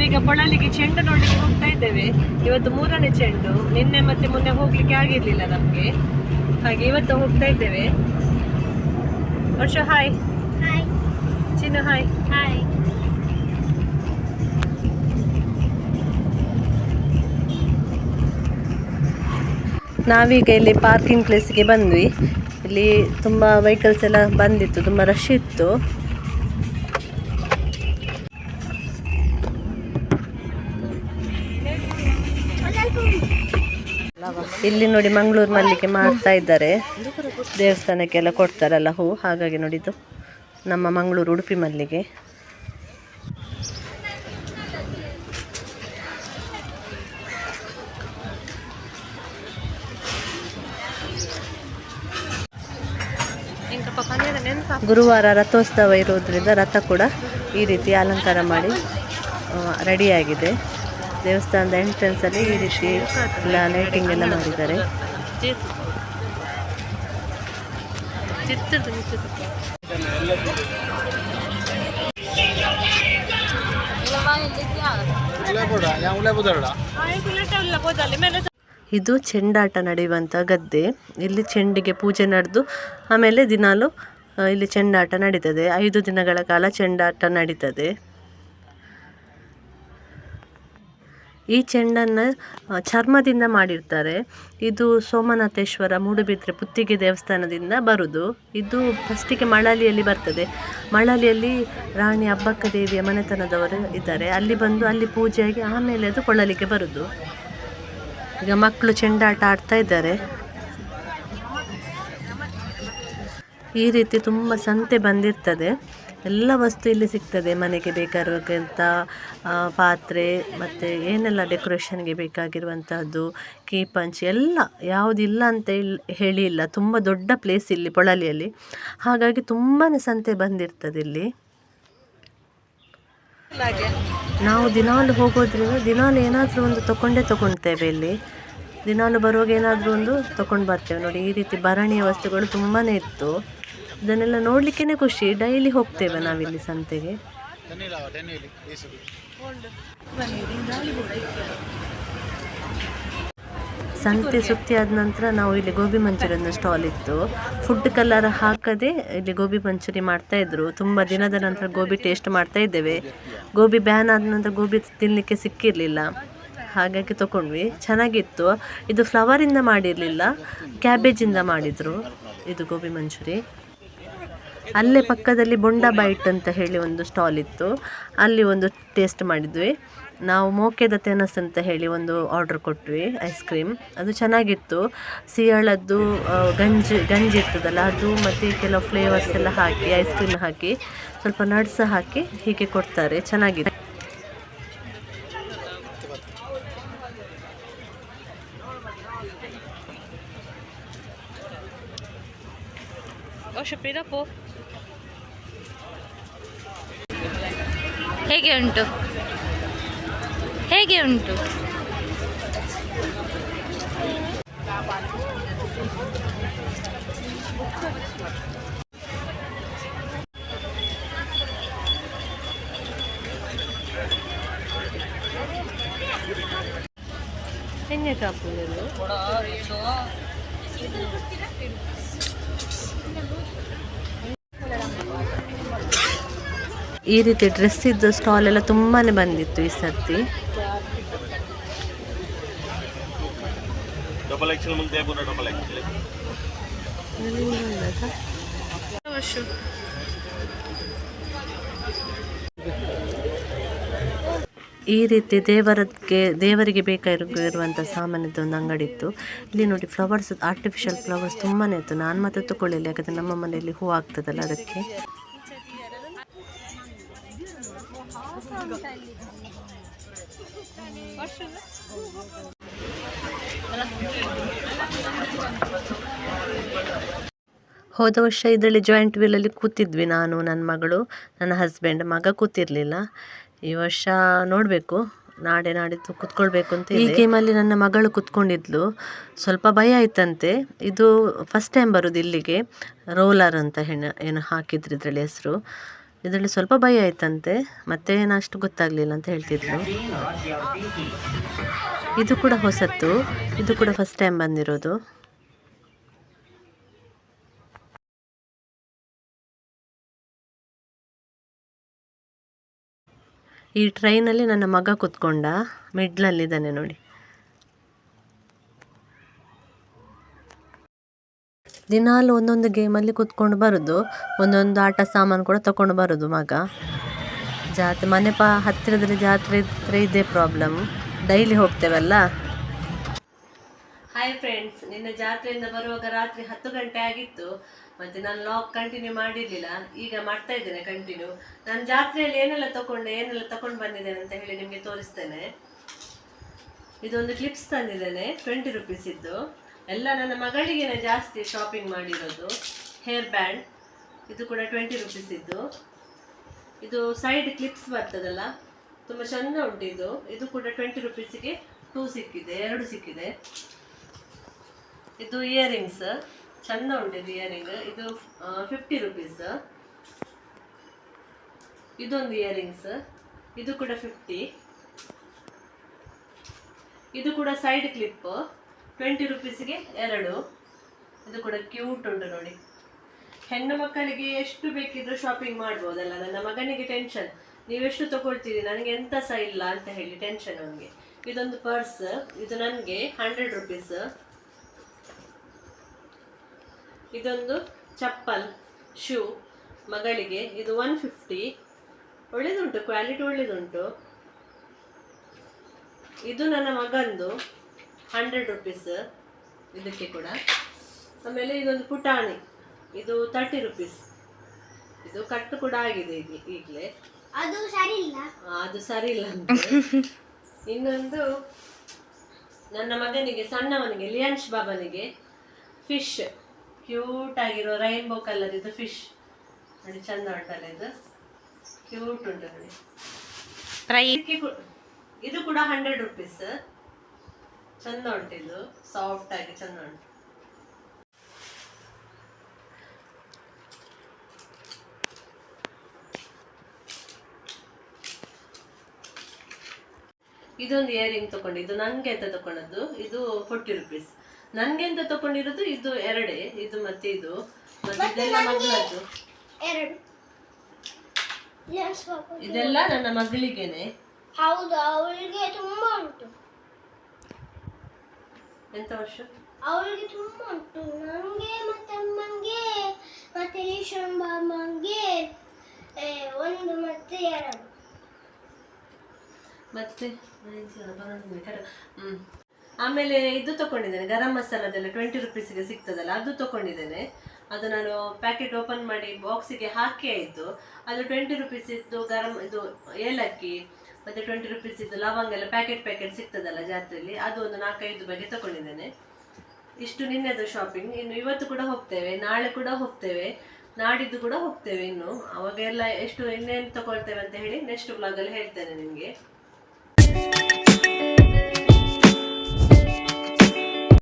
ನಾವೀಗ ಪೊಳಲಿಗೆ ಚೆಂಡು ನೋಡ್ಲಿಕ್ಕೆ ಹೋಗ್ತಾ ಇದ್ದೇವೆ. ಇವತ್ತು ಮೂರನೇ ಚೆಂಡು. ನಿನ್ನೆ ಮತ್ತೆ ಮೊನ್ನೆ ಹೋಗ್ಲಿಕ್ಕೆ ಆಗಿರ್ಲಿಲ್ಲ ನಮಗೆ. ಹಾಗೆ ಇವತ್ತು ಹೋಗ್ತಾ ಇದ್ದೇವೆ. Varsha hi hi Chinnu hi hi ನಾವೀಗ ಇಲ್ಲಿ ಪಾರ್ಕಿಂಗ್ ಪ್ಲೇಸ್ಗೆ ಬಂದ್ವಿ. ಇಲ್ಲಿ ತುಂಬ ವೆಹಿಕಲ್ಸ್ ಎಲ್ಲ ಬಂದಿತ್ತು ತುಂಬ ರಶ್ ಇತ್ತು. ಇಲ್ಲಿ ನೋಡಿ ಮಂಗಳೂರು ಮಲ್ಲಿಗೆ ಮಾಡ್ತಾ ಇದ್ದಾರೆ. ದೇವಸ್ಥಾನಕ್ಕೆಲ್ಲ ಕೊಡ್ತಾರಲ್ಲ ಹೂ. ಹಾಗಾಗಿ ನೋಡಿದ್ದು ನಮ್ಮ ಮಂಗಳೂರು ಉಡುಪಿ ಮಲ್ಲಿಗೆ. ಗುರುವಾರ ರಥೋತ್ಸವ ಇರೋದ್ರಿಂದ ರಥ ಕೂಡ ಈ ರೀತಿ ಅಲಂಕಾರ ಮಾಡಿ ರೆಡಿಯಾಗಿದೆ. ದೇವಸ್ಥಾನದ ಎಂಟ್ರೆನ್ಸ್ ಅಲ್ಲಿ ಈ ರೀತಿ ಲೈಟಿಂಗ್ ಎಲ್ಲ ಮಾಡಿದ್ದಾರೆ. ಇದು ಚೆಂಡಾಟ ನಡೆಯುವಂತ ಗದ್ದೆ. ಇಲ್ಲಿ ಚೆಂಡಿಗೆ ಪೂಜೆ ನಡೆದು, ಆಮೇಲೆ ದಿನಾಲು ಇಲ್ಲಿ ಚೆಂಡಾಟ ನಡೀತದೆ. ಐದು ದಿನಗಳ ಕಾಲ ಚೆಂಡಾಟ ನಡೀತದೆ. ಈ ಚೆಂಡನ್ನು ಚರ್ಮದಿಂದ ಮಾಡಿರ್ತಾರೆ. ಇದು ಸೋಮನಾಥೇಶ್ವರ ಮೂಡುಬಿದ್ರೆ ಪುತ್ತಿಗೆ ದೇವಸ್ಥಾನದಿಂದ ಬರುದು. ಇದು ಫಸ್ಟಿಗೆ ಮಳಲಿಯಲ್ಲಿ ಬರ್ತದೆ. ಮಳಲಿಯಲ್ಲಿ ರಾಣಿ ಅಬ್ಬಕ್ಕ ದೇವಿಯ ಮನೆತನದವರು ಇದ್ದಾರೆ. ಅಲ್ಲಿ ಬಂದು ಅಲ್ಲಿ ಪೂಜೆಯಾಗಿ ಆಮೇಲೆ ಅದು ಕೊಳ್ಳಲಿಕ್ಕೆ ಬರುದು. ಈಗ ಮಕ್ಕಳು ಚೆಂಡಾಟ ಆಡ್ತಾ ಇದ್ದಾರೆ. ಈ ರೀತಿ ತುಂಬ ಸಂತೆ ಬಂದಿರ್ತದೆ. ಎಲ್ಲ ವಸ್ತು ಇಲ್ಲಿ ಸಿಗ್ತದೆ. ಮನೆಗೆ ಬೇಕಾಗಿರುವಂಥ ಪಾತ್ರೆ ಮತ್ತು ಏನೆಲ್ಲ ಡೆಕೋರೇಷನ್ಗೆ ಬೇಕಾಗಿರುವಂಥದ್ದು ಕೀ ಪಂಚ್ ಎಲ್ಲ ಯಾವುದಿಲ್ಲ ಅಂತ ಹೇಳಿ ಇಲ್ಲ. ತುಂಬ ದೊಡ್ಡ ಪ್ಲೇಸ್ ಇಲ್ಲಿ ಪೊಳಲಿಯಲ್ಲಿ. ಹಾಗಾಗಿ ತುಂಬಾ ಸಂತೆ ಬಂದಿರ್ತದೆ ಇಲ್ಲಿ. ನಾವು ದಿನಾಲು ಹೋಗೋದ್ರಿಂದ ದಿನಾಲು ಏನಾದರೂ ಒಂದು ತಗೊಂಡೇ ತಗೊಳ್ತೇವೆ ಇಲ್ಲಿ. ದಿನಾಲು ಬರುವಾಗ ಏನಾದರೂ ಒಂದು ತಗೊಂಡು ಬರ್ತೇವೆ. ನೋಡಿ, ಈ ರೀತಿ ಭರಣಿಯ ವಸ್ತುಗಳು ತುಂಬಾ ಇತ್ತು. ಇದನ್ನೆಲ್ಲ ನೋಡ್ಲಿಕ್ಕೆ ಖುಷಿ. ಡೈಲಿ ಹೋಗ್ತೇವೆ ನಾವಿಲ್ಲಿ ಸಂತೆಗೆ. ಸಂತೆ ಸುತ್ತಿ ಆದ ನಂತರ ನಾವು ಇಲ್ಲಿ ಗೋಬಿ ಮಂಚೂರಿಯನ್ ಸ್ಟಾಲ್ ಇತ್ತು. ಫುಡ್ ಕಲರ್ ಹಾಕದೆ ಇಲ್ಲಿ ಗೋಬಿ ಮಂಚೂರಿ ಮಾಡ್ತಾ ಇದ್ರು. ತುಂಬ ದಿನದ ನಂತರ ಗೋಬಿ ಟೇಸ್ಟ್ ಮಾಡ್ತಾ ಇದ್ದೇವೆ. ಗೋಬಿ ಬ್ಯಾನ್ ಆದ ನಂತರ ಗೋಬಿ ತಿನ್ನಲಿಕ್ಕೆ ಸಿಕ್ಕಿರಲಿಲ್ಲ. ಹಾಗಾಗಿ ತಗೊಂಡ್ವಿ ಚೆನ್ನಾಗಿತ್ತು. ಇದು ಫ್ಲವರಿಂದ ಮಾಡಿರಲಿಲ್ಲ. ಕ್ಯಾಬೇಜಿಂದ ಮಾಡಿದರು. ಇದು ಗೋಬಿ ಮಂಚೂರಿ. ಅಲ್ಲೇ ಪಕ್ಕದಲ್ಲಿ ಬೊಂಡ ಬೈಟ್ ಅಂತ ಹೇಳಿ ಒಂದು ಸ್ಟಾಲ್ ಇತ್ತು. ಅಲ್ಲಿ ಒಂದು ಟೇಸ್ಟ್ ಮಾಡಿದ್ವಿ. ನಾವು ಮೋಕೆದ ತೆನಸ್ ಅಂತ ಹೇಳಿ ಒಂದು ಆರ್ಡರ್ ಕೊಟ್ವಿ, ಐಸ್ ಕ್ರೀಮ್. ಅದು ಚೆನ್ನಾಗಿತ್ತು. ಸಿಯಾಳದ್ದು ಗಂಜಿ ಗಂಜಿ ಇರ್ತದಲ್ಲ, ಅದು ಮತ್ತು ಕೆಲವು ಫ್ಲೇವರ್ಸ್ ಎಲ್ಲ ಹಾಕಿ, ಐಸ್ ಕ್ರೀಮ್ ಹಾಕಿ, ಸ್ವಲ್ಪ ನಟ್ಸ್ ಹಾಕಿ ಹೀಗೆ ಕೊಡ್ತಾರೆ. ಚೆನ್ನಾಗಿದೆ. ಹೇಗೆ ಉಂಟು? ಹೇಗೆ ಉಂಟು? ಎಣ್ಣೆ ಕಾಪುಗಳು ಈ ರೀತಿ ಡ್ರೆಸ್ಸಿದ್ದು ಸ್ಟಾಲೆಲ್ಲ ತುಂಬಾ ಬಂದಿತ್ತು ಈ ಸರ್ತಿ. ಈ ರೀತಿ ದೇವರಕ್ಕೆ ದೇವರಿಗೆ ಬೇಕಾಗಿರುವಂಥ ಸಾಮಾನ್ಯದ ಒಂದು ಅಂಗಡಿ ಇತ್ತು ಇಲ್ಲಿ ನೋಡಿ ಫ್ಲವರ್ಸ್ ಆರ್ಟಿಫಿಷಿಯಲ್ ಫ್ಲವರ್ಸ್ ತುಂಬಾ ಇತ್ತು. ನಾನು ಮಾತ್ರ ತಗೊಳ್ಳಿಲ್ಲ ಯಾಕಂದರೆ ನಮ್ಮ ಮನೆಯಲ್ಲಿ ಹೂ ಆಗ್ತದಲ್ಲ ಅದಕ್ಕೆ. ಹೋದ ವರ್ಷ ಇದರಲ್ಲಿ ಜಾಯಿಂಟ್ ವೀಲಲ್ಲಿ ಕೂತಿದ್ವಿ ನಾನು ನನ್ನ ಮಗಳು ನನ್ನ ಹಸ್ಬೆಂಡ್ ಮಗ ಕೂತಿರ್ಲಿಲ್ಲ. ಈ ವರ್ಷ ನೋಡಬೇಕು. ನಾಳೆ ನಾಡಿದ್ದು ಕೂತ್ಕೊಳ್ಬೇಕು ಅಂತ ಈ ಗೇಮಲ್ಲಿ ನನ್ನ ಮಗಳು ಕೂತ್ಕೊಂಡಿದ್ಲು. ಸ್ವಲ್ಪ ಭಯ ಆಯ್ತಂತೆ. ಇದು ಫಸ್ಟ್ ಟೈಮ್ ಬರೋದು ಇಲ್ಲಿಗೆ. ರೋಲರ್ ಅಂತ ಹೆಣ್ಣು ಏನು ಹಾಕಿದ್ರು ಇದರಲ್ಲಿ ಹೆಸರು. ಇದರಲ್ಲಿ ಸ್ವಲ್ಪ ಭಯ ಆಯ್ತಂತೆ, ಮತ್ತೆ ಏನು ಅಷ್ಟು ಗೊತ್ತಾಗಲಿಲ್ಲ ಅಂತ ಹೇಳ್ತಿದ್ಲು. ಇದು ಕೂಡ ಹೊಸತ್ತು, ಇದು ಕೂಡ ಫಸ್ಟ್ ಟೈಮ್ ಬಂದಿರೋದು. ಈ ಟ್ರೈನಲ್ಲಿ ನನ್ನ ಮಗ ಕೂತ್ಕೊಂಡ ಮಿಡ್ಲಲ್ಲಿದ್ದಾನೆ ನೋಡಿ. ದಿನಾಲು ಒಂದೊಂದು ಗೇಮಲ್ಲಿ ಕೂತ್ಕೊಂಡು ಬರೋದು, ಒಂದೊಂದು ಆಟ ಸಾಮಾನು ಕೂಡ ತಕೊಂಡು ಬರೋದು ಮಗ. ಜಾತ್ರೆ, ಮನೆ ಪಾ, ಹತ್ತಿರದಲ್ಲಿ ಜಾತ್ರೆ ಇದ್ರೆ ಇದೇ ಪ್ರಾಬ್ಲಮ್ ಡೈಲಿ ಹೋಗ್ತೇವಲ್ಲ? ಹಾಯ್ ಫ್ರೆಂಡ್ಸ್ ನಿನ್ನೆ ಜಾತ್ರೆಯಿಂದ ಬರುವಾಗ ರಾತ್ರಿ ಹತ್ತು ಗಂಟೆ ಆಗಿತ್ತು. ಮತ್ತೆ ನಾನು ಲಾಕ್ ಕಂಟಿನ್ಯೂ ಮಾಡಿರಲಿಲ್ಲ. ಈಗ ಮಾಡ್ತಾ ಇದ್ದೇನೆ ಕಂಟಿನ್ಯೂ ನಾನು ಜಾತ್ರೆಯಲ್ಲಿ ಏನೆಲ್ಲ ತಗೊಂಡೆ ಏನೆಲ್ಲ ತಗೊಂಡು ಬಂದಿದ್ದೇನೆ ಅಂತ ಹೇಳಿ ನಿಮಗೆ ತೋರಿಸ್ತೇನೆ. ಇದೊಂದು ಕ್ಲಿಪ್ಸ್ ತಂದಿದ್ದೇನೆ ಟ್ವೆಂಟಿ ರುಪೀಸ್ ಇದ್ದು. ಎಲ್ಲ ನನ್ನ ಮಗಳಿಗೇನೆ ಜಾಸ್ತಿ ಶಾಪಿಂಗ್ ಮಾಡಿರೋದು. ಹೇರ್ ಬ್ಯಾಂಡ್ ಇದು ಕೂಡ ಟ್ವೆಂಟಿ ರುಪೀಸ್ ಇದ್ದು. ಇದು ಸೈಡ್ ಕ್ಲಿಪ್ಸ್ ಬರ್ತದಲ್ಲ, ತುಂಬ ಚೆಂದ ಉಂಟು ಇದು. ಇದು ಕೂಡ ಟ್ವೆಂಟಿ ರುಪೀಸಿಗೆ ಟೂ ಸಿಕ್ಕಿದೆ, ಎರಡು ಸಿಕ್ಕಿದೆ. ಇದು ಇಯರಿಂಗ್ಸ್ ಚೆಂದ ಉಂಟು ಇಯರಿಂಗ್ ಇದು ಫಿಫ್ಟಿ ರುಪೀಸ್ ಇದೊಂದು ಇಯರಿಂಗ್ಸ್ ಇದು ಕೂಡ ಫಿಫ್ಟಿ ಇದು ಕೂಡ ಸೈಡ್ ಕ್ಲಿಪ್ ಟ್ವೆಂಟಿ ರುಪೀಸ್ಗೆ ಎರಡು. ಇದು ಕೂಡ ಕ್ಯೂಟ್ ಉಂಟು ನೋಡಿ. ಹೆಣ್ಣು ಮಕ್ಕಳಿಗೆ ಎಷ್ಟು ಬೇಕಿದ್ರೂ ಶಾಪಿಂಗ್ ಮಾಡ್ಬೋದಲ್ಲ, ನನ್ನ ಮಗನಿಗೆ ಟೆನ್ಷನ್ ನೀವೆಷ್ಟು ತಗೊಳ್ತೀರಿ? ನನಗೆ ಎಂತ ಸಹ ಇಲ್ಲ ಅಂತ ಹೇಳಿ ಟೆನ್ಷನ್ ಅವನಿಗೆ. ಇದೊಂದು ಪರ್ಸ್ ಇದು ನನಗೆ ಹಂಡ್ರೆಡ್ ರುಪೀಸ್ ಇದೊಂದು ಚಪ್ಪಲ್ ಶೂ ಮಗಳಿಗೆ ಇದು ಒನ್ ಫಿಫ್ಟಿ ಒಳ್ಳೇದುಂಟು ಕ್ವಾಲಿಟಿ ಒಳ್ಳೇದುಂಟು. ಇದು ನನ್ನ ಮಗಂದು. ಹಂಡ್ರೆಡ್ ರುಪೀಸ್ ಇದಕ್ಕೆ ಕೂಡ. ಆಮೇಲೆ ಇದೊಂದು ಪುಟಾಣಿ. ಇದು ತರ್ಟಿ ರುಪೀಸ್ ಇದು ಕಟ್ಟು ಕೂಡ ಆಗಿದೆ ಈಗ ಈಗಲೇ. ಅದು ಸರಿ ಇಲ್ಲ. ಅದು ಸರಿ ಇಲ್ಲ ಅಂತ. ಇನ್ನೊಂದು ನನ್ನ ಮಗನಿಗೆ ಸಣ್ಣವನಿಗೆ ಲಿಯಾನ್ಶ್ ಬಾಬನಿಗೆ ಫಿಶ್ ಕ್ಯೂಟ್ ಆಗಿರೋ ರೈನ್ಬೋ ಕಲರ್ ಇದು ಫಿಶ್ ನೋಡಿ ಚಂದ ಉಂಟಲ್ಲ ಇದು. ಕ್ಯೂಟ್ ಉಂಟು ನೋಡಿ. ಇದು ಕೂಡ ಹಂಡ್ರೆಡ್ ರುಪೀಸ್ ಚಂದ ಉಂಟು ಇದು ಸಾಫ್ಟ್ ಆಗಿ ಚಂದ ಉಂಟು ಇದೊಂದು ಇಯರಿಂಗ್ ತಗೊಂಡು ಇದು ನನಗೆ ಅಂತ ತಗೊಂಡದ್ದು ಇದು ಫೋರ್ಟಿ ರುಪೀಸ್ ನನಗೆ ಅಂತ ತಗೊಂಡಿರೋದು ಇದು ಎರಡೇ ಇದು ಮತ್ತೆ ಇದು. ಮತ್ತೆ ಇದೆಲ್ಲ ಮಗಳದ್ದು. ಎರಡು. ಇದೆಲ್ಲ ನನ್ನ ಮಗಳಿಗೇನೆ. ಹೌದು ಅವಳಿಗೆ ತುಂಬಾ ಉಂಟು ಎಂತ ವರ್ಷ? ಅವಳಿಗೆ ತುಂಬಾ ಉಂಟು. ನನಗೆ ಮತ್ತೆ ಅಮ್ಮನಿಗೆ ಮತ್ತೆ ರೇಷನ್ ಬಾಮಂಗೆ ಒಂದು ಮತ್ತೆ ಎರಡು. ಮತ್ತೆ? ಆಮೇಲೆ ಇದು ತಗೊಂಡಿದ್ದೇನೆ ಗರಂ ಮಸಾಲದೆಲ್ಲ ಟ್ವೆಂಟಿ ರುಪೀಸಿಗೆ ಸಿಗ್ತದಲ್ಲ ಅದು ತಗೊಂಡಿದ್ದೇನೆ. ಅದು ನಾನು ಪ್ಯಾಕೆಟ್ ಓಪನ್ ಮಾಡಿ ಬಾಕ್ಸಿಗೆ ಹಾಕಿ ಆಯಿತು ಅದು ಟ್ವೆಂಟಿ ರುಪೀಸ್ ಇದ್ದು ಗರಂ ಇದು ಏಲಕ್ಕಿ ಮತ್ತೆ ಟ್ವೆಂಟಿ ರುಪೀಸ್ ಇದ್ದು ಲವಂಗ ಎಲ್ಲ ಪ್ಯಾಕೆಟ್ ಪ್ಯಾಕೆಟ್ ಸಿಗ್ತದಲ್ಲ ಜಾತ್ರೆಯಲ್ಲಿ ಅದು ಒಂದು ನಾಲ್ಕೈದು ಬಗೆ ತಗೊಂಡಿದ್ದೇನೆ ಇಷ್ಟು ನಿನ್ನೆದು ಶಾಪಿಂಗ್ ಇನ್ನು ಇವತ್ತು ಕೂಡ ಹೋಗ್ತೇವೆ, ನಾಳೆ ಕೂಡ ಹೋಗ್ತೇವೆ, ನಾಡಿದ್ದು ಕೂಡ ಹೋಗ್ತೇವೆ ಇನ್ನು. ಅವಾಗೆಲ್ಲ ಎಷ್ಟು, ಇನ್ನೇನು ತಗೊಳ್ತೇವೆ ಅಂತ ಹೇಳಿ ನೆಕ್ಸ್ಟ್ ಬ್ಲಾಗಲ್ಲಿ ಹೇಳ್ತೇನೆ ನಿಮಗೆ.